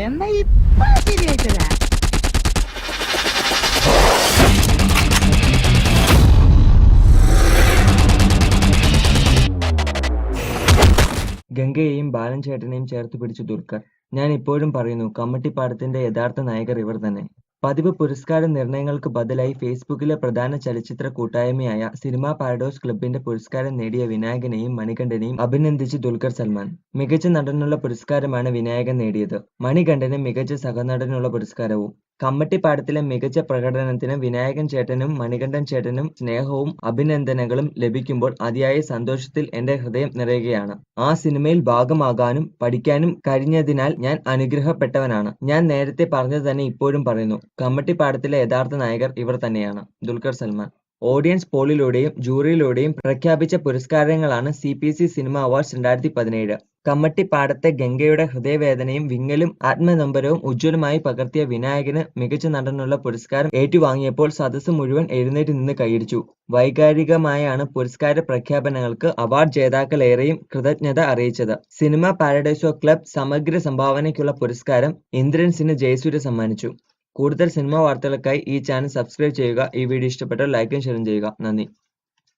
എന്നാ ഇപ്പൊ ശരിയായിട്ടരാ ഗംഗയെയും ബാലൻ ചേട്ടനെയും ചേർത്ത് പിടിച്ചു ദുൽഖർ. ഞാൻ ഇപ്പോഴും പറയുന്നു കമ്മട്ടിപ്പാടത്തിന്റെ യഥാർത്ഥ നായകർ ഇവർ തന്നെ. പതിവ് പുരസ്കാര നിർണയങ്ങൾക്ക് ബദലായി ഫേസ്ബുക്കിലെ പ്രധാന ചലച്ചിത്ര കൂട്ടായ്മയായ സിനിമാ പാരഡോസ് ക്ലബിന്റെ പുരസ്കാരം നേടിയ വിനായകനെയും മണികണ്ഠനെയും അഭിനന്ദിച്ച് ദുൽഖർ സൽമാൻ. മികച്ച നടനുള്ള പുരസ്കാരമാണ് വിനായകൻ നേടിയത്. മണികണ്ഠന് മികച്ച സഹനടനുള്ള പുരസ്കാരവും കമ്മട്ടിപ്പാടത്തിലെ മികച്ച പ്രകടനത്തിന് വിനായകൻ ചേട്ടനും മണികണ്ഠൻ ചേട്ടനും സ്നേഹവും അഭിനന്ദനങ്ങളും ലഭിക്കുമ്പോൾ അതിയായ സന്തോഷത്തിൽ എന്റെ ഹൃദയം നിറയുകയാണ്. ആ സിനിമയിൽ ഭാഗമാകാനും പഠിക്കാനും കഴിഞ്ഞതിനാൽ ഞാൻ അനുഗ്രഹപ്പെട്ടവനാണ്. ഞാൻ നേരത്തെ പറഞ്ഞത് തന്നെ ഇപ്പോഴും പറയുന്നു. കമ്മട്ടിപ്പാടത്തിലെ യഥാർത്ഥ നായകർ ഇവർ തന്നെയാണ്. ദുൽഖർ സൽമാൻ. ഓഡിയൻസ് പോളിലൂടെയും ജൂറിയിലൂടെയും പ്രഖ്യാപിച്ച പുരസ്കാരങ്ങളാണ് C P C Cinema Awards രണ്ടായിരത്തി പതിനേഴ്. കമ്മട്ടിപ്പാടത്തെ ഗംഗയുടെ ഹൃദയവേദനയും വിങ്ങലും ആത്മനൊമ്പരവും ഉജ്ജ്വലമായി പകർത്തിയ വിനായകന് മികച്ച നടനുള്ള പുരസ്കാരം ഏറ്റുവാങ്ങിയപ്പോൾ സദസ്സ് മുഴുവൻ എഴുന്നേറ്റ് നിന്ന് കൈയടിച്ചു. വൈകാരികമായാണ് പുരസ്കാര പ്രഖ്യാപനങ്ങൾക്ക് അവാർഡ് ജേതാക്കളേറെയും കൃതജ്ഞത അറിയിച്ചത്. സിനിമ പാരഡൈസോ ക്ലബ് സമഗ്ര സംഭാവനയ്ക്കുള്ള പുരസ്കാരം ഇന്ദ്രൻസിന് ജയസൂര്യ സമ്മാനിച്ചു. കൂടുതൽ സിനിമാ വാർത്തകൾക്കായി ഈ ചാനൽ സബ്സ്ക്രൈബ് ചെയ്യുക. ഈ വീഡിയോ ഇഷ്ടപ്പെട്ടാൽ ലൈക്കും ഷെയറും ചെയ്യുക. നന്ദി.